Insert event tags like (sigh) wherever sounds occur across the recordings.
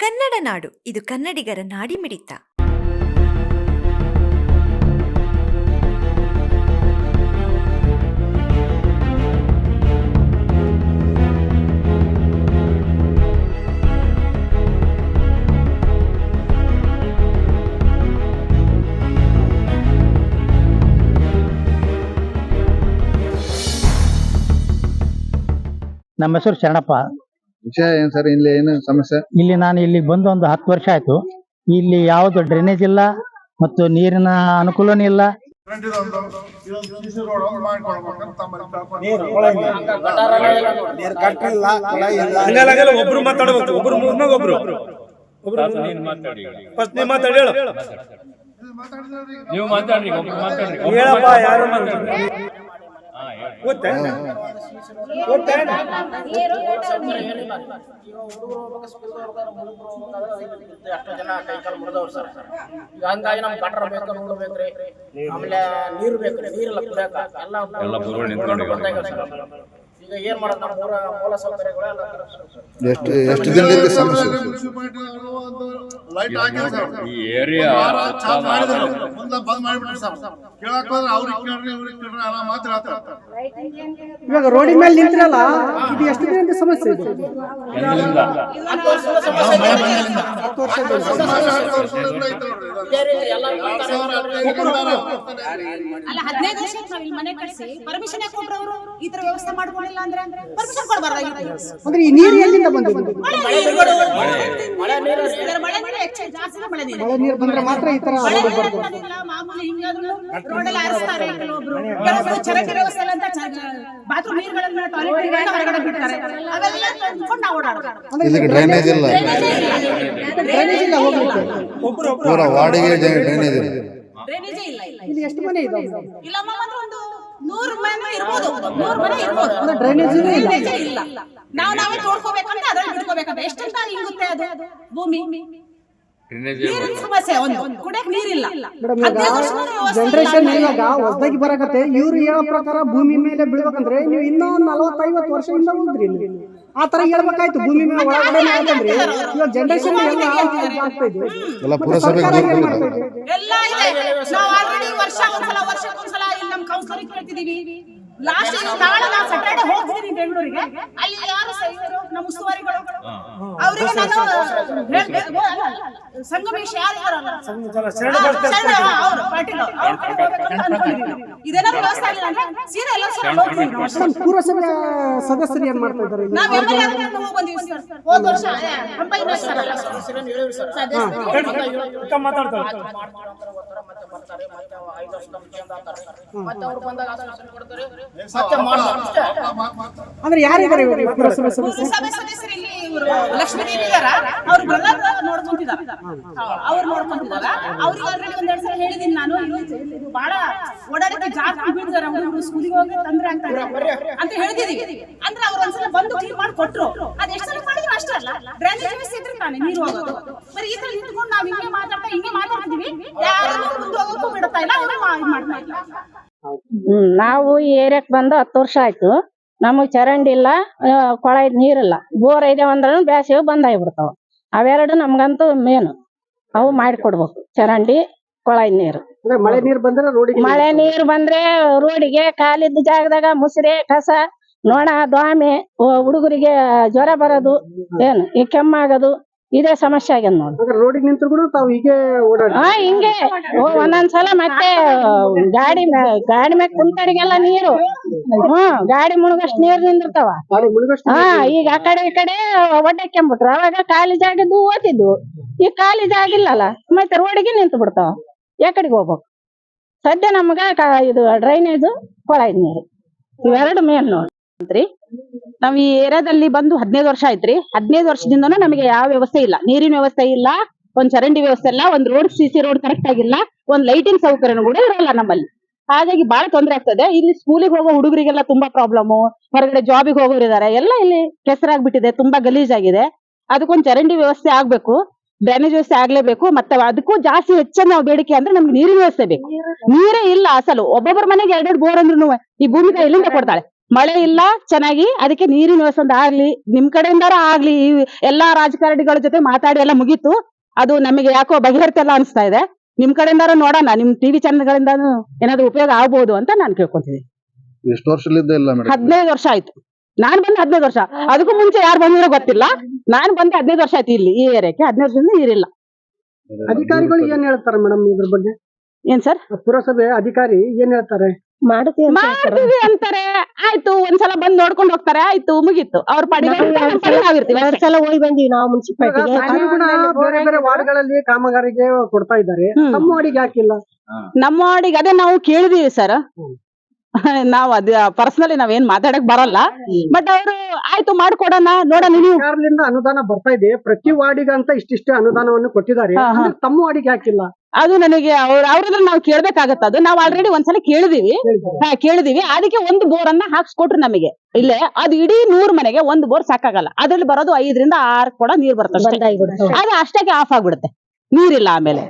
ಕನ್ನಡ ನಾಡು ಇದು ಕನ್ನಡಿಗರ ನಾಡಿ ಮಿಡಿತ ನಮ್ಮ ಹೆಸರು ಶರಣಪ್ಪ. ವಿಷಯ ಏನ್ ಸರ್? ಇಲ್ಲಿ ಏನು ಸಮಸ್ಯೆ? ಇಲ್ಲಿ ನಾನು ಇಲ್ಲಿ ಬಂದು ಒಂದು ಹತ್ತು ವರ್ಷ ಆಯ್ತು. ಇಲ್ಲಿ ಯಾವುದು ಡ್ರೈನೇಜ್ ಇಲ್ಲ ಮತ್ತು ನೀರಿನ ಅನುಕೂಲನೂ ಇಲ್ಲ. ಹಂಗಲ್ಲ ಒಬ್ರು ಮಾತಾಡ್ಬೇಕು ಒಬ್ರು ಮುಂದಾಗ ಒಬ್ರು ಫಸ್ಟ್ ನೀವ್ ಮಾತಾಡಿ ಹೇಳು ನೀವು ಮಾತಾಡ್ರಿ ಒಬ್ರು ಮಾತಾಡ್ರಿ. ಹೇಳಪ್ಪ ಯಾರು ಮಾತಾಡ್ರಿ? ಗೊತ್ತೇ ಗೊತ್ತೇ ಎಷ್ಟೋ ಜನ ಕೈ ಕಾಲು ಮುರಿದವ್ರು ಸರ್ ಈಗ ಹಂಗಾಗಿ ನಮ್ಗೆ ಗಟ್ರ ಬೇಕು ರೋಡ್ ಬೇಕ್ರಿ ಆಮೇಲೆ ನೀರು ಬೇಕ್ರಿ ನೀರೆಲ್ಲ ಕುಡಿಯಾಕ. ಎಲ್ಲ ಎಷ್ಟು ಎಷ್ಟು ದಿನದಿಂದ ಸಮಸ್ಯೆ? ಲೈಟ್ ಸರ್ ಈ ಏರಿಯಾ ಚಾರ್ಜ್ ಮಾಡಿದ್ರು ಮುಂದೆ ಬಂದ್ ಮಾಡಿಬಿಟ್ರು ಸರ್ ಕೇಳಕ್ ಹೋದ್ರೆ ಅವ್ರಿಗೆ ಕೇಳ್ರಿ ಇವ್ರಿಗೆ ಕೇಳ್ರಿ ಅನ್ನೋ ಮಾತು ಹೇಳ್ತಾರೆ ಇವಾಗ ರೋಡಿನ ಮೇಲೆ ನಿಂತಿರಲ್ಲ ಇದು ಎಷ್ಟು ದಿನದ ಸಮಸ್ಯೆ ಇದು? ಹತ್ತು ವರ್ಷದ ಸಮಸ್ಯೆ. ಹತ್ತು ವರ್ಷದ ಇದೇ. ರೀತಿ ಎಲ್ಲರೂ ಬರ್ತಾರೆ. ಅಲ್ಲ ಹದಿನೈದು ವರ್ಷ ನಾವು ಇಲ್ಲಿ ಮನೆ ಕಟ್ಸಿ ಪರ್ಮಿಷನ್ ಯಾಕೆ ಕೊಟ್ರು ಅವರು ಈ ತರ ವ್ಯವಸ್ಥೆ ಮಾಡ್ಕೊಂಡಿಲ್ಲ ಅಂದ್ರೆ ಪರ್ಮಿಷನ್ ಕೊಡಬಾರ್ದಾಗಿತ್ತು ಅಂದ್ರೆ ಈ ನೀರು ಎಲ್ಲಿಂದ ಬಂದಿದೆ ಮಳೆ ನೀರು ಹೆಚ್ಚು ಜಾಸ್ತಿ ಮಳೆ ನೀರು ಮಳೆ ನೀರು ಬಂದ್ರೆ ಮಾತ್ರ ಈ ತರ ಮಾಮೂಲಿ ಹಿಂಗಾದ್ರು ರೋಡಲ್ಲಿ ಹಾರಿಸ್ತಾರೆ ಕೆಲವೊಬ್ರು ಕೆಲವೊಬ್ರು ಚರಂಡಿ ವ್ಯವಸ್ಥೆ ಅಂತ ಬಾತ್ರೂಮ್ ನೀರುಗಳನ್ನ ಟಾಯ್ಲೆಟ್ ಹೊರಗಡೆ ಬಿಡ್ತಾರೆ ಅವೆಲ್ಲ ಓಡಾಡ್ತಾರೆ ಡ್ರೈನೇಜ್ ಇಲ್ಲ ಡ್ರೈನೇಜ್ ಇಲ್ಲ ಹೋಗ್ಲಿಕ್ಕೆ ಪೂರ ವಾಡಿಗೆ ಡ್ರೈನೇಜ್ ಇಲ್ಲ. ಡ್ರೈನೇಜೇ ಇಲ್ಲ ಇಲ್ಲ ಎಷ್ಟು ಮನೆ ಇದೆ? ಇಲ್ಲಮ್ಮ ಅಂದ್ರೆ ಒಂದು ನೂರು ಮನೆ ಇರ್ಬೋದು. ನೂರು ಮನೆ ಇರ್ಬೋದು. ಅಂದ್ರೆ ಡ್ರೈನೇಜ್ ಇಲ್ಲ. ಇಲ್ಲ. ನಾವು ನಾವೇ ನೋಡ್ಕೋಬೇಕಂತ ಅದ್ರಲ್ಲಿ ಬಿಡ್ಕೋಬೇಕಂತ ಎಷ್ಟಂತ ಹಿಂಗುತ್ತೆ ಅದು? ಭೂಮಿ. ಡ್ರೈನೇಜ್ ನೀರಿನ ಸಮಸ್ಯೆ ಒಂದು. ಕುಡಿಯಕ್ ನೀರಿಲ್ಲ. ಜನರೇಷನ್ ಇವಾಗ ಹೊಸದಾಗಿ ಬರಕತ್ತೆ. ಇವ್ರು ಹೇಳೋ ಪ್ರಕಾರ ಭೂಮಿ ಮೇಲೆ ಬೀಳ್ಬೇಕಂದ್ರೆ ನೀವು ಇನ್ನೂ ನಲವತ್ತೈವತ್ತು ವರ್ಷದಿಂದ ಉಂಟ್ರಿ ಇಲ್ಲಿ. ಆ ತರ ಹೇಳ್ಬೇಕಾಯ್ತು. ಭೂಮಿ ಮೇಲೆ ಒಳಗಡೆ ಯಾಕಂದ್ರೆ ಇವಾಗ ಜನರೇಷನ್ ಎಲ್ಲ ಆಗ್ತಾ ಇದೆ ಎಲ್ಲ ಎಲ್ಲ ಇದೆ. ನಾವು ಆಲ್ರೆಡಿ ವರ್ಷ ಒಂದ್ಸಲ ವರ್ಷಕ್ಕೊಂದ್ಸಲ ಇಲ್ಲಿ ನಮ್ಮ ಕೌನ್ಸಿಲರ್ ಕೇಳ್ತಿದೀವಿ ಲಾಸ್ಟ್ ನಾಳೆ ನಾನು ಬೆಂಗಳೂರಿಗೆ ಅಲ್ಲಿ ಯಾರು ನಮ್ಮ ಉಸ್ತುವಾರಿಗಳು. ಅವರಿಗೆ ನಾನು ಸಂಗಮೇಶ್ ಯಾರು ಅವ್ರು, ಪಾಟೀಲ್. ಇದೇನಾದ್ರು ವ್ಯವಸ್ಥೆ ಆಗಿಲ್ಲ ಅಂದ್ರೆ ಸೀದಾ ಎಲ್ಲ. ಸದಸ್ಯರು ಏನ್ ಮಾಡ್ತಾ ಇದ್ದಾರೆ ನಾವು ಬಂದಿವಿ ಸರ್. ಹೋದ್ ವರ್ಷ ಸರ್? ಸದಸ್ಯರು ಸರ್. ಮಾತಾಡ್ತಾರೆ ಮತ್ತೆ ಬರ್ತಾರೆ ಮತ್ತೆ ಅವ ಐದು ವರ್ಷ ನಮ್ಗೆ ಚೇಂಜ್ ಆಗ್ತಾರೆ ಮತ್ತೆ ಅವ್ರು ಬಂದಾಗ ಕೊಡ್ತಾರೆ ಅಂದ್ರೆ ಯಾರಿದ್ದಾರೆ ಪುರಸಭೆ ಸದಸ್ಯರು ಇಲ್ಲಿ ಇವರು ಲಕ್ಷ್ಮೀ ದೇವಿ ಇದಾರ? ಅವ್ರ ಬ್ರದರ್ ನೋಡ್ಕೊಂತಿದಾರ ಅವ್ರು ನೋಡ್ಕೊಂತಿದಾರ ಅವ್ರಿಗೆ ಆಲ್ರೆಡಿ ಒಂದೆರಡು ಸಲ ಹೇಳಿದೀನಿ ನಾನು. ಇದು ಬಹಳ ಓಡಾಡಕ್ಕೆ ಜಾಸ್ತಿ ಬೀಳ್ತಾರ ಹುಡುಗರು ಸ್ಕೂಲಿಗೆ ಹೋಗಿ ತೊಂದ್ರೆ ಅಂತ ಹೇಳ್ತಿದೀವಿ ಅಂದ್ರೆ ಅವ್ರು ಒಂದ್ಸಲ ಬಂದು ಕ್ಲೀನ್ ಮಾಡಿ ಕೊಟ್ರು. ಅದ್ ಎಷ್ಟು ಸಲ ಮಾಡಿದ್ರು ಅಷ್ಟೇ ಅಲ್ಲ. ಡ್ರೈನೇಜ್ ವ್ಯವಸ್ಥೆ ಇದ್ರೆ ತಾನೆ ನೀರು ಹೋಗೋದು. ಬರೀ ಈ ತರ ನಿಂತ್ಕೊಂಡು ನಾವ್ ಹಿಂಗೆ ಮಾತಾಡ್ತಾ ಹಿಂಗೆ ಮಾತಾಡ್ತೀವಿ. ಯಾರು ಮುಂದೆ ಹೋಗೋಕ್ಕೂ ಬಿಡ್ತಾ ಇಲ್ಲ. ಅವರು ಮಾಡ್ತಾ ಇಲ್ಲ ಹ್ಮ್ ನಾವು ಈ ಏರಿಯಾಕ್ ಬಂದು ಹತ್ತು ವರ್ಷ ಆಯ್ತು. ನಮಗ್ ಚರಂಡಿ ಇಲ್ಲ ಕೊಳ ಇದ್ ನೀರಿಲ್ಲ. ಬೋರ್ ಇದೆ ಅಂದ್ರೂ ಬ್ಯಾಸಿಗೆ ಬಂದ್ ಆಗ್ಬಿಡ್ತಾವ. ಅವೆರಡು ನಮ್ಗಂತೂ ಮೇನ್ ಅವು ಮಾಡಿಕೊಡ್ಬೇಕು ಚರಂಡಿ ಕೊಳ ನೀರು. ಮಳೆ ನೀರು ಬಂದ್ರೆ ರೋಡಿಗೆ ಮಳೆ ನೀರು ಬಂದ್ರೆ ರೋಡಿಗೆ ಕಾಲಿದ್ದ ಜಾಗದಾಗ ಮುಸ್ರೆ ಕಸ ನೊಣ ದ್ವಾಮೆ ಹುಡುಗರಿಗೆ ಜ್ವರ ಬರೋದು ಏನು ಈ ಕೆಮ್ಮಾಗೋದು ಇದೇ ಸಮಸ್ಯೆ ಆಗ್ಯದ ನೋಡಿ. ರೋಡಿಗೆ ನಿಂತರು ಕೂಡ ತಾವು ಹೀಗೆ ಓಡಾಡಿ ಹಾ ಹಿಂಗೆ. ಒಂದೊಂದ್ಸಲ ಮತ್ತೆ ಗಾಡಿ ಗಾಡಿ ಮ್ಯಾಗ ಕುಂತಡಿಗೆಲ್ಲ ನೀರು. ಹ್ಮ್ ಗಾಡಿ ಮುಳುಗಷ್ಟು ನೀರ್ ನಿಂದಿರ್ತಾವ. ಹಾ ಈಗ ಆ ಕಡೆ ಈ ಕಡೆ ಒಡ್ಡಕ್ಕೆಂಬಿಟ್ರು ಅವಾಗ ಖಾಲಿ ಜಾಗದ್ದು ಓದಿದ್ವು ಈಗ ಖಾಲಿ ಜಾಗ ಇಲ್ಲಲ್ಲ ಮತ್ತೆ ರೋಡಿಗೆ ನಿಂತು ಬಿಡ್ತಾವ. ಯಾಕಡೆಗೆ ಹೋಗ್ಬೇಕು? ಸದ್ಯ ನಮ್ಗ ಕ- ಇದು ಡ್ರೈನೇಜ್ ಕೊಳ ನೀರು. ಇವೆರಡು ಮೇನ್ ನೋಡಿ. ನಾವ್ ಈ ಏರಿಯಾದಲ್ಲಿ ಬಂದು ಹದಿನೈದು ವರ್ಷ ಆಯ್ತ್ರಿ. ಹದಿನೈದ್ ವರ್ಷದಿಂದ ನಮಗೆ ಯಾವ ವ್ಯವಸ್ಥೆ ಇಲ್ಲ. ನೀರಿನ ವ್ಯವಸ್ಥೆ ಇಲ್ಲ, ಒಂದ್ ಚರಂಡಿ ವ್ಯವಸ್ಥೆ ಇಲ್ಲ, ಒಂದ್ road C C road correct ಆಗಿಲ್ಲ, ಒಂದ್ ಲೈಟಿಂಗ್ ಸೌಕರ್ಯನೂ ಕೂಡ ಇರಲ್ಲ ನಮ್ಮಲ್ಲಿ. ಹಾಗಾಗಿ ಬಹಳ ತೊಂದರೆ ಆಗ್ತದೆ. ಇಲ್ಲಿ ಸ್ಕೂಲಿಗೆ ಹೋಗೋ ಹುಡುಗರಿಗೆಲ್ಲ ತುಂಬಾ ಪ್ರಾಬ್ಲಮ್ ಹೊರಗಡೆ ಜಾಬಿಗೆ ಹೋಗೋರು ಇದಾರೆ. ಎಲ್ಲ ಇಲ್ಲಿ ಕೆಸರಾಗ್ಬಿಟ್ಟಿದೆ, ತುಂಬಾ ಗಲೀಜಾಗಿದೆ. ಅದಕ್ಕೊಂದ್ ಚರಂಡಿ ವ್ಯವಸ್ಥೆ ಆಗ್ಬೇಕು. ಡ್ರೈನೇಜ್ ವ್ಯವಸ್ಥೆ ಆಗ್ಲೇಬೇಕು. ಮತ್ತೆ ಅದಕ್ಕೂ ಜಾಸ್ತಿ ಹೆಚ್ಚಿನ ಬೇಡಿಕೆ ಅಂದ್ರೆ ನಮ್ಗೆ ನೀರಿನ ವ್ಯವಸ್ಥೆ ಬೇಕು. ನೀರೇ ಇಲ್ಲ ಅಸಲು. ಒಬ್ಬೊಬ್ಬರ ಮನೆಗೆ ಎರಡೆರಡು ಬೋರ್ ಅಂದ್ರೂ ಈ ಭೂಮಿಗೆ ಎಲ್ಲಿಂದ ಕೊಡ್ತಾಳೆ. ಮಳೆ ಇಲ್ಲ ಚೆನ್ನಾಗಿ ಅದಕ್ಕೆ ನೀರಿನ ವ್ಯವಸ್ಥೆ ಒಂದು ಆಗ್ಲಿ ನಿಮ್ ಕಡೆಯಿಂದಾರ ಆಗ್ಲಿ ಈ ಎಲ್ಲಾ ರಾಜಕಾರಣಿಗಳ ಜೊತೆ ಮಾತಾಡಿ ಎಲ್ಲ ಮುಗೀತು. ಅದು ನಮಗೆ ಯಾಕೋ ಬಗೆಹರಿತಲ್ಲ ಅನಿಸ್ತಾ ಇದೆ. ನಿಮ್ ಕಡೆಯಿಂದಾರ ನೋಡೋಣ ನಿಮ್ ಟಿವಿ ಚಾನೆಲ್ಗಳಿಂದ ಏನಾದ್ರು ಉಪಯೋಗ ಆಗ್ಬಹುದು ಅಂತ ನಾನು ಕೇಳ್ಕೊಂತೀನಿ ಎಷ್ಟು ವರ್ಷದಿಂದ ಇಲ್ಲ ಹದಿನೈದು ವರ್ಷ ಆಯ್ತು. ನಾನ್ ಬಂದ್ ಹದಿನೈದು ವರ್ಷ. ಅದಕ್ಕೂ ಮುಂಚೆ ಯಾರು ಬಂದಿರೋ ಗೊತ್ತಿಲ್ಲ. ನಾನು ಬಂದ ಹದಿನೈದು ವರ್ಷ ಆಯ್ತು ಇಲ್ಲಿ ಈ ಏರಿಯಾಕ್ಕೆ. ಹದಿನೈದು ವರ್ಷದಿಂದ ನೀರಿಲ್ಲ ಅಧಿಕಾರಿಗಳು ಏನ್ ಹೇಳ್ತಾರೆ ಮೇಡಮ್ ಇದ್ರ ಬಗ್ಗೆ? ಏನ್ ಸರ್? ಪುರಸಭೆ ಅಧಿಕಾರಿ ಏನ್ ಹೇಳ್ತಾರೆ. ಮಾಡ್ತೀವಿ ಅಂತಾರೆ. ಆಯ್ತು ಒಂದ್ಸಲ ಬಂದ್ ನೋಡ್ಕೊಂಡ್ ಹೋಗ್ತಾರೆ ಆಯ್ತು ಮುಗೀತು. ಅವ್ರ ಪಾಡಿಗೆ ನಾವಿರ್ತೀವಿ ಹೋಗಿ ಬಂದಿವಿ ನಾವು ಮುನ್ಸಿಪಾಲಿಟಿಗೆ. ಬೇರೆ ಬೇರೆ ವಾರ್ಡ್ಗಳಲ್ಲಿ ಕಾಮಗಾರಿಗೆ ಕೊಡ್ತಾ ಇದ್ದಾರೆ. ನಮ್ಮ ತಮ್ಮ ವಾರ್ಡಿಗೆ ಹಾಕಿಲ್ಲ. ನಮ್ಮ ವಾರ್ಡಿಗೆ ಅದೇ ನಾವು ಕೇಳಿದೀವಿ ಸರ್. (laughs) ನಾವ್ ಅದ ಪರ್ಸನಲಿ ನಾವೇನ್ ಮಾತಾಡಕ್ ಬರಲ್ಲ. ಬಟ್ ಅವರು ಆಯ್ತು ಮಾಡ್ಕೊಡೋಣ ನೋಡೋಣ ನೀವು. ಸರ್ಕಾರದಿಂದ ಅನುದಾನ ಬರ್ತಾ ಇದೆ. ಪ್ರತಿ ವಾರ್ಡಿಗಂತ ಅಂತ ಇಷ್ಟಿಷ್ಟು ಅನುದಾನವನ್ನು ಕೊಟ್ಟಿದ್ದಾರೆ. ತಮ್ಮ ವಾರ್ಡಿಗೆ ಹಾಕಿಲ್ಲ. ಅದು ನನಗೆ ಅವ್ರ ಅವ್ರದ್ರ ನಾವು ಕೇಳ್ಬೇಕಾಗತ್ತ ಅದು. ನಾವು ಆಲ್ರೆಡಿ ಒಂದ್ಸಲ ಕೇಳಿದೀವಿ. ಹಾ ಕೇಳಿದೀವಿ. ಅದಕ್ಕೆ ಒಂದು ಬೋರ್ ಅನ್ನ ಹಾಕ್ಸ್ಕೊಟ್ರು ನಮಗೆ. ಇಲ್ಲೇ ಅದು ಇಡೀ ನೂರ್ ಮನೆಗೆ ಒಂದು ಬೋರ್ ಸಾಕಾಗಲ್ಲ. ಅದ್ರಲ್ಲಿ ಬರೋದು ಐದರಿಂದ ಆರ್ ಕೂಡ ನೀರ್ ಬರ್ತದೆ. ಅದು ಅಷ್ಟಾಗಿ ಆಫ್ ಆಗ್ಬಿಡುತ್ತೆ. ನೀರಿಲ್ಲ ಆಮೇಲೆ.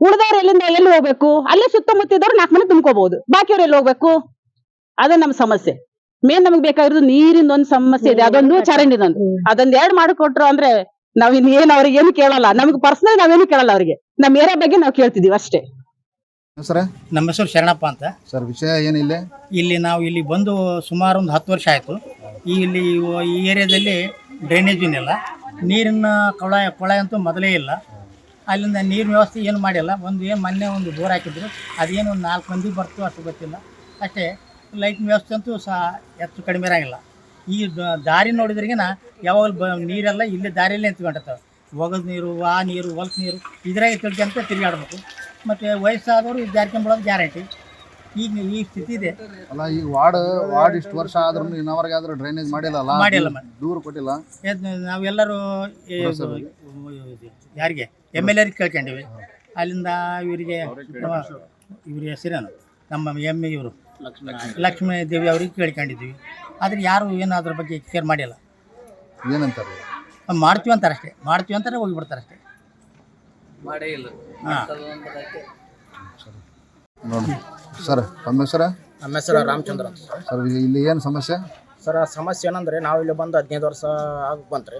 ಉಳಿದವ್ರು ಎಲ್ಲಿಂದ ಎಲ್ಲಿ ಹೋಗ್ಬೇಕು? ಅಲ್ಲೇ ಸುತ್ತಮುತ್ತಿದವ್ರು ನಾಲ್ಕು ಮನೆ ತುಂಬ್ಕೋಬಹುದು ಬಾಕಿಯವ್ರು ಎಲ್ಲಿ ಹೋಗ್ಬೇಕು? ಅದು ನಮ್ ಸಮಸ್ಯೆ. ಮೇನ್ ನಮ್ಗೆ ಬೇಕಾಗಿರೋದು ನೀರಿಂದ ಒಂದ್ ಸಮಸ್ಯೆ ಇದೆ. ಅದೊಂದು ಚರಂಡಿದೊಂದು. ಅದೊಂದ್ ಎರಡ್ ಮಾಡಿಕೊಟ್ರು ಅಂದ್ರೆ ನಾವ್ ಏನ್ ಅವ್ರಿಗೆ ಏನು ಕೇಳಲ್ಲ. ನಮ್ಗೆ ಪರ್ಸನಲ್ ನಾವೇನು ಕೇಳಲ್ಲ ಅವ್ರಿಗೆ. ನಮ್ ಏರಿಯಾ ಬಗ್ಗೆ ನಾವು ಕೇಳ್ತಿದೀವಿ ಅಷ್ಟೇ. ಸರ್? ನಮ್ಮ ಹೆಸರು ಶರಣಪ್ಪ ಅಂತ. ಸರ್ ವಿಷಯ ಏನಿಲ್ಲ ಇಲ್ಲಿ? ನಾವು ಇಲ್ಲಿ ಬಂದು ಸುಮಾರು ಒಂದು ಹತ್ತು ವರ್ಷ ಆಯಿತು. ಈ ಇಲ್ಲಿ ಈ ಏರಿಯಾದಲ್ಲಿ ಡ್ರೈನೇಜ್ ಇಲ್ಲ ನೀರಿನ ಕೊಳಾಯ ಕೊಳಾಯ ಅಂತೂ ಮೊದಲೇ ಇಲ್ಲ. ಅಲ್ಲಿಂದ ನೀರಿನ ವ್ಯವಸ್ಥೆ ಏನು ಮಾಡಿಲ್ಲ. ಒಂದು ಏನು ಮೊನ್ನೆ ಒಂದು ಬೋರ್ ಹಾಕಿದ್ರು. ಅದೇನು ಒಂದು ನಾಲ್ಕು ಮಂದಿ ಬರ್ತು ಅಷ್ಟು ಗೊತ್ತಿಲ್ಲ. ಅಷ್ಟೇ ಲೈಟ್ ವ್ಯವಸ್ಥೆ ಅಂತೂ ಸಹ ಹೆಚ್ಚು ಕಡಿಮೆ ಇರೋಂಗಿಲ್ಲ. ಈ ದಾರಿ ನೋಡಿದ್ರಿಗಿನ ಯಾವಾಗಲೂ ಬ ನೀರೆಲ್ಲ ಇಲ್ಲಿ ದಾರಿಯಲ್ಲೇ ನಿಂತ್ಕೊಂಡಿರ್ತಾವೆ ಒಗದ ನೀರು ಆ ನೀರು ಹೊಲಸ ನೀರು ಇದ್ರಾಗೆ ತಿಳ್ಕೊಂತ ತಿರುಗಾಡ್ಬೇಕು. ಮತ್ತು ವಯಸ್ಸಾದವರು ಇದು ಜಾರ್ಕೊಂಬಿಡೋದು ಗ್ಯಾರಂಟಿ. ಈಗ ಈ ಸ್ಥಿತಿ ಇದೆ. ಅಲ್ಲ ಈ ವಾರ್ಡ್ ವಾರ್ಡ್ ಇಷ್ಟು ವರ್ಷ ಆದ್ರೂ ಇನ್ನವರೆಗಾದ್ರೂ ಡ್ರೈನೇಜ್ ಮಾಡಿಲ್ಲ ಮಾಡಿಲ್ಲ, ದೂರು ದೂರ ಕೊಟ್ಟಿಲ್ಲ? ನಾವೆಲ್ಲರೂ ಯಾರಿಗೆ? ಎಂ ಎಲ್ ಎರಿಗೆ ಕೇಳ್ಕೊಂಡಿವಿ. ಅಲ್ಲಿಂದ ಇವರಿಗೆ ಇವ್ರ ಹೆಸರೇನು? ನಮ್ಮ ಎಂ ಇವರು. ಲಕ್ಷ್ಮೀ. ದೇವಿ ಅವ್ರಿಗೆ ಕೇಳ್ಕೊಂಡಿದ್ವಿ. ಆದ್ರೆ ಯಾರು ಏನು ಅದ್ರ ಬಗ್ಗೆ ಕೇರ್ ಮಾಡಿಲ್ಲ. ಏನಂತಾರೆ? ಮಾಡ್ತೀವಿ ಅಂತಾರೆ ಅಷ್ಟೇ. ಮಾಡ್ತೀವಿ ಅಂತಾರೆ ಹೋಗಿಬಿಡ್ತಾರೆ ಅಷ್ಟೇ. ಹಾಂ. ನೋಡಿ. ಸರ್ ತಮ್ಮ ಹೆಸರ? ನಮ್ಮ ಹೆಸರು ರಾಮಚಂದ್ರ ಅಂತ ಸರ್. ಇಲ್ಲಿ ಏನು ಸಮಸ್ಯೆ? ಸರ್ ಆ ಸಮಸ್ಯೆ ಏನಂದ್ರೆ ನಾವು ಇಲ್ಲಿ ಬಂದು ಹದಿನೈದು ವರ್ಷ ಆಗಿ ಬಂತ್ರಿ.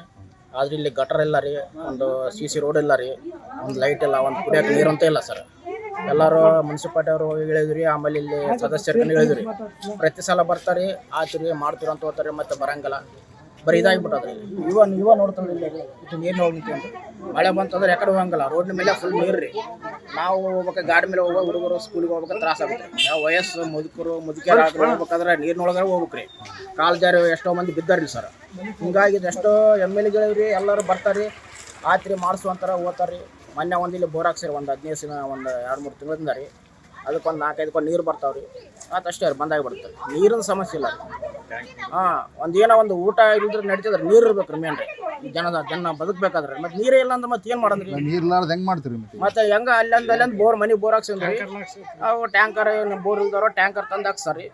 ಆದ್ರೆ ಇಲ್ಲಿ ಗಟರ್ ಇಲ್ಲ ರೀ ಒಂದು ಸಿ ಸಿ ರೋಡ್ ಇಲ್ಲ ರೀ ಒಂದು ಲೈಟ್ ಇಲ್ಲ ಒಂದು ಕುಡಿಯೋಕೆ ನೀರು ಅಂತ ಇಲ್ಲ ಸರ್. ಎಲ್ಲರೂ ಮುನ್ಸಿಪಾಲ್ಟಿ ಅವರು ಹೇಳಿದ್ರಿ, ಆಮೇಲೆ ಇಲ್ಲಿ ಸದಸ್ಯರು ಹೇಳಿದ್ರಿ. ಪ್ರತಿ ಸಲ ಬರ್ತಾರೆ ಆಚರಿ ಮಾಡ್ತೀರ ಅಂತ ಹೋಗ್ತಾರೆ, ಮತ್ತೆ ಬರಂಗಿಲ್ಲ. ಬರೀ ಇದಾಗಿಬಿಟ್ಟದ್ರಿ ಇವ ಇವ ನೋಡ್ತಾರೆ ಇಲ್ಲಿ ರೀ ಇದು ನೀರು ಹೋಗ್ತಿ ಅಂತ ಮಳೆ ಬಂತಂದ್ರೆ ಯಾಕಡೆ ಹೋಗಂಗಿಲ್ಲ. ರೋಡ್ ಮೇಲೆ ಫುಲ್ ನೀರು ರೀ. ನಾವು ಹೋಗ್ಬೇಕು, ಗಾಡಿ ಮೇಲೆ ಹೋಗೋ ಹುಡುಗರು ಸ್ಕೂಲಿಗೆ ಹೋಗ್ಬೇಕು, ತ್ರಾಸ ಆಗುತ್ತೆ. ನಾವು ವಯಸ್ಸು, ಮುದುಕರು, ಮುದುಕಿಯರು ಹೋಗ್ಬೇಕಾದ್ರೆ ನೀರಿನೊಳಗೆ ಹೋಗ್ಬೇಕ್ರಿ. ಕಾಲು ಜಾರಿ ಎಷ್ಟೋ ಮಂದಿ ಬಿದ್ದಾರ್ರಿ ಸರ್. ಹಿಂಗಾಗಿ ಎಷ್ಟೋ ಎಂ ಎಲ್ ಎಗಳಿವ್ರಿ ಎಲ್ಲರೂ ಬರ್ತಾರೆ. ಆತ್ರಿ ಮಾಡಿಸುವಂತಾರ ಓದ್ತಾರೆ ಮೊನ್ನೆ ಒಂದು ಇಲ್ಲಿ ಬೋರ್ ಹಾಕ್ಸಿರಿ ಒಂದು ಹದಿನೈದು ದಿನ ಒಂದು ಎರಡು ಮೂರು ತಿಂಗಳಿಂದ ರೀ. ಅದಕ್ಕೆ ಒಂದು ನಾಲ್ಕೈದು ಕೊಂಡು ನೀರು ಬರ್ತಾವೆ ರೀ ಆತ ಅಷ್ಟೇ ರೀ ಬಂದಾಗಿಬಿಡುತ್ತೆ ನೀರಿನ ಸಮಸ್ಯೆ ಇಲ್ಲ ಹಾಂ ಒಂದು ಏನೋ ಒಂದು ಊಟ ಇಲ್ಲದ್ರೆ ನಡೀತಿದ್ರೆ ನೀರು ಇರ್ಬೇಕು ರೀ ಮೇನ್ ರೀ. ಜನದ ಜನ ಬದುಕಬೇಕಾದ್ರೆ ಮತ್ತೆ ನೀರೇ ಇಲ್ಲ ಅಂದ್ರೆ ಮತ್ತೆ ಏನು ಮಾಡೋದ್ರಿ? ನೀರ್ಲಾರ್ದು ಹೆಂಗೆ ಮಾಡ್ತೀರಿ ಮತ್ತೆ ಹೆಂಗೆ ಹೆಂಗ ಅಲ್ಲಂದ ಅಲ್ಲಂದ ಬೋರ್ ಮನೆ ಬೋರ್ ಹಾಕ್ಸಿದ್ರಿ. ಅವು ಟ್ಯಾಂಕರ್ ಬೋರ್ ಇಲ್ದವ್ರು ಟ್ಯಾಂಕರ್ ತಂದು ಹಾಕ್ಸಾರಿ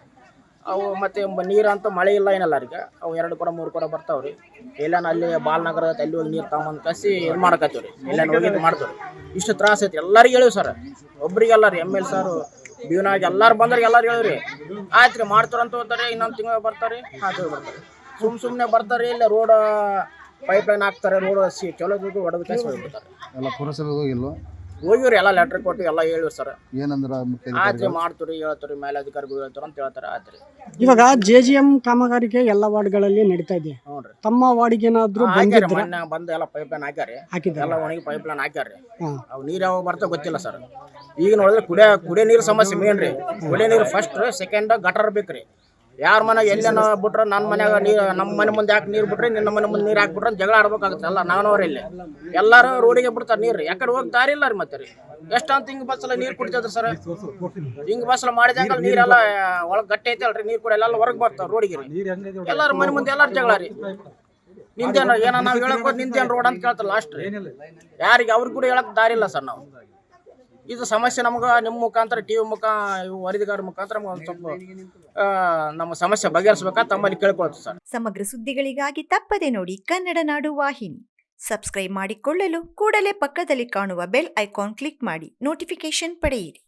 ಅವು ಮತ್ತೆ ನೀರು ಅಂತೂ ಮಳೆ ಇಲ್ಲ ಏನಲ್ಲ ಅವ್ರಿಗೆ ಅವು ಎರಡು ಕೊಡ, ಮೂರು ಕೂಡ ಬರ್ತಾವ್ರಿ. ಎಲ್ಲಾನ ಅಲ್ಲಿ ಬಾಲ್ನಗರ ಅಲ್ಲಿ ಹೋಗಿ ನೀರು ತಗೊಂಬಂದು ಕಸಿ ಇದು ಮಾಡಕತ್ತೀವಿ ರೀ ಹೋಗಿ ಇದು ಮಾಡ್ತೀವಿ ಇಷ್ಟು ತ್ರಾಸ ಐತಿ ಎಲ್ಲರಿಗೂ ಹೇಳಿವಿ ಸರ್. ಒಬ್ರಿಗೆಲ್ಲ ರೀ, ಎಂ ಎಲ್ ಸಾರು ಬೀವನಾಗಿ ಎಲ್ಲಾರು ಬಂದ್ರೆ ಎಲ್ಲಾರು ಹೇಳಿವ್ರಿ ಆಯ್ತು ರೀ ಮಾಡ್ತಾರಂತ ಹೋಗ್ತಾರೆ, ಇನ್ನೊಂದು ತಿಂಗಳು ಬರ್ತಾರೆ. ಆಯ್ತು ಬರ್ತಾರೆ. ಸುಮ್ ಸುಮ್ಮನೆ ಬರ್ತಾರೆ, ಇಲ್ಲ ರೋಡ್ ಪೈಪ್ ಲೈನ್ ಹಾಕ್ತಾರೆ ರೋಡ್ ಸಿ ಚಲೋ ಹೊಡೆದು ಕೆಲಸ ಎಲ್ಲ ಹೋಗಿಲ್ವ? ಹೋಗಿವ್ರಿ ಎಲ್ಲ ಲೆಟ್ರ್ ಕೊಟ್ಟು ಎಲ್ಲ ಹೇಳಿವ್ರಿ ಸರ್ ಏನಂದ್ರ ಮುಖ್ಯ ಆಯ್ತು ಮಾಡ್ತೀರಿ ಹೇಳ್ತೀರಿ ಮೇಲಧಿಕಾರಿಗಳು ಹೇಳ್ತಾರ ಅಂತ ಹೇಳ್ತಾರೆ ಆಯ್ತು ರೀ ಇವಾಗ ಜೆ ಜಿ ಎಂ ಕಾಮಗಾರಿಗೆ ಎಲ್ಲ ವಾರ್ಡ್ಗಳಲ್ಲಿ ನಡೀತಾ ಇದೆ. ಹ್ಞೂ ರೀ ತಮ್ಮ ವಾರ್ಡಿಗೆ ಏನಾದ್ರು ಬಂದ ಬಂದಿದ್ರ? ಮೊನ್ನೆ ಬಂದು ಎಲ್ಲ ಪೈಪ್ ಲೈನ್ ಹಾಕ್ಯಾರಿ ಹಾಕಿದ್ರೆ? ಎಲ್ಲ ಒಣಗಿ ಪೈಪ್ ಲೈನ್ ಹಾಕ್ಯಾರಿ ಹಾ. ಅವು ನೀರು ಯಾವಾಗ ಬರ್ತಾ ಗೊತ್ತಿಲ್ಲ ಸರ್ ಈಗ ನೋಡಿದ್ರೆ ಕುಡಿಯ ಕುಡಿಯೋ ನೀರು ಸಮಸ್ಯೆ ಮೇನ್ ರೀ. ಕುಡಿಯೋ ನೀರು ಫಸ್ಟ್ ಸೆಕೆಂಡ್ ಗಟರ್ ಬೇಕ್ರಿ. ಯಾರ ಮನೆಗೆ ಎಲ್ಲೇನೋ ಬಿಟ್ರೆ ನನ್ನ ಮನೆಯಾಗ ನೀರು ನಮ್ಮ ಮನೆ ಮುಂದೆ ಯಾಕೆ ನೀರು ಬಿಟ್ರೆ ನಿನ್ನ ಮನೆ ಮುಂದೆ ನೀರು ಹಾಕ್ಬಿಟ್ರೆ ಜಗಳ ಆಡ್ಬೇಕಾಗುತ್ತೆ. ಎಲ್ಲ ನಾನವ್ರ ಇಲ್ಲಿ. ಎಲ್ಲರೂ ರೋಡಿಗೆ ಬಿಡ್ತಾರೆ ನೀರು. ಯಾಕಡೆ ಹೋಗಿ ದಾರಿ ಇಲ್ಲ ರೀ ಮತ್ತೆ ರೀ. ಎಷ್ಟಂತ ಹಿಂಗೆ ಬಸ್ಸಲ್ಲ ನೀರು ಕುಡಿತದ್ರಿ ಸರ್? ಹಿಂಗೆ ಬಸ್ಸಲ್ಲ ಮಾಡಿದಾಗ ನೀರೆಲ್ಲ, ಒಳಗೆ ಗಟ್ಟಿ ಐತಲ್ರಿ ನೀರು ಕೂಡ ಎಲ್ಲ ಹೊರಗೆ ಬರ್ತಾವೆ ರೋಡಿಗೆ ರೀ. ಎಲ್ಲರೂ ಮನೆ ಮುಂದೆ ಎಲ್ಲರೂ ಜಗಳ ರೀ. ನಿಂದೇನು, ಏನೋ ನಾವ್ ಹೇಳಕ್ ಹೋದ್ ನಿಂದೇನ್ ರೋಡ್ ಅಂತ ಕೇಳ್ತಾರ ಲಾಸ್ಟ್ ರೀ. ಯಾರಿಗೆ ಅವ್ರಿಗೆ ಕೂಡ ಹೇಳಕ್ ದಾರಿ ಇಲ್ಲ ಸರ್ ನಾವು. ಇದು ಸಮಸ್ಯೆ ನಮ್ಗೆ ನಿಮ್ಮ ಮುಖಾಂತರ, ಟಿ ವಿ ಮುಖ ವರದಿಗಾರ ಮುಖಾಂತರ ಒಂದು ನಮ್ಮ ಸಮಸ್ಯೆ ಬಗೆಹರಿಸಬೇಕಾ ತಮ್ಮಲ್ಲಿ ಕೇಳ್ಕೊಳ್ತೀವಿ ಸರ್. ಸಮಗ್ರ ಸುದ್ದಿಗಳಿಗಾಗಿ ತಪ್ಪದೆ ನೋಡಿ ಕನ್ನಡ ನಾಡು ವಾಹಿನಿ. ಸಬ್ಸ್ಕ್ರೈಬ್ ಮಾಡಿಕೊಳ್ಳಲು ಕೂಡಲೇ ಪಕ್ಕದಲ್ಲಿ ಕಾಣುವ ಬೆಲ್ ಐಕಾನ್ ಕ್ಲಿಕ್ ಮಾಡಿ ನೋಟಿಫಿಕೇಶನ್ ಪಡೆಯಿರಿ.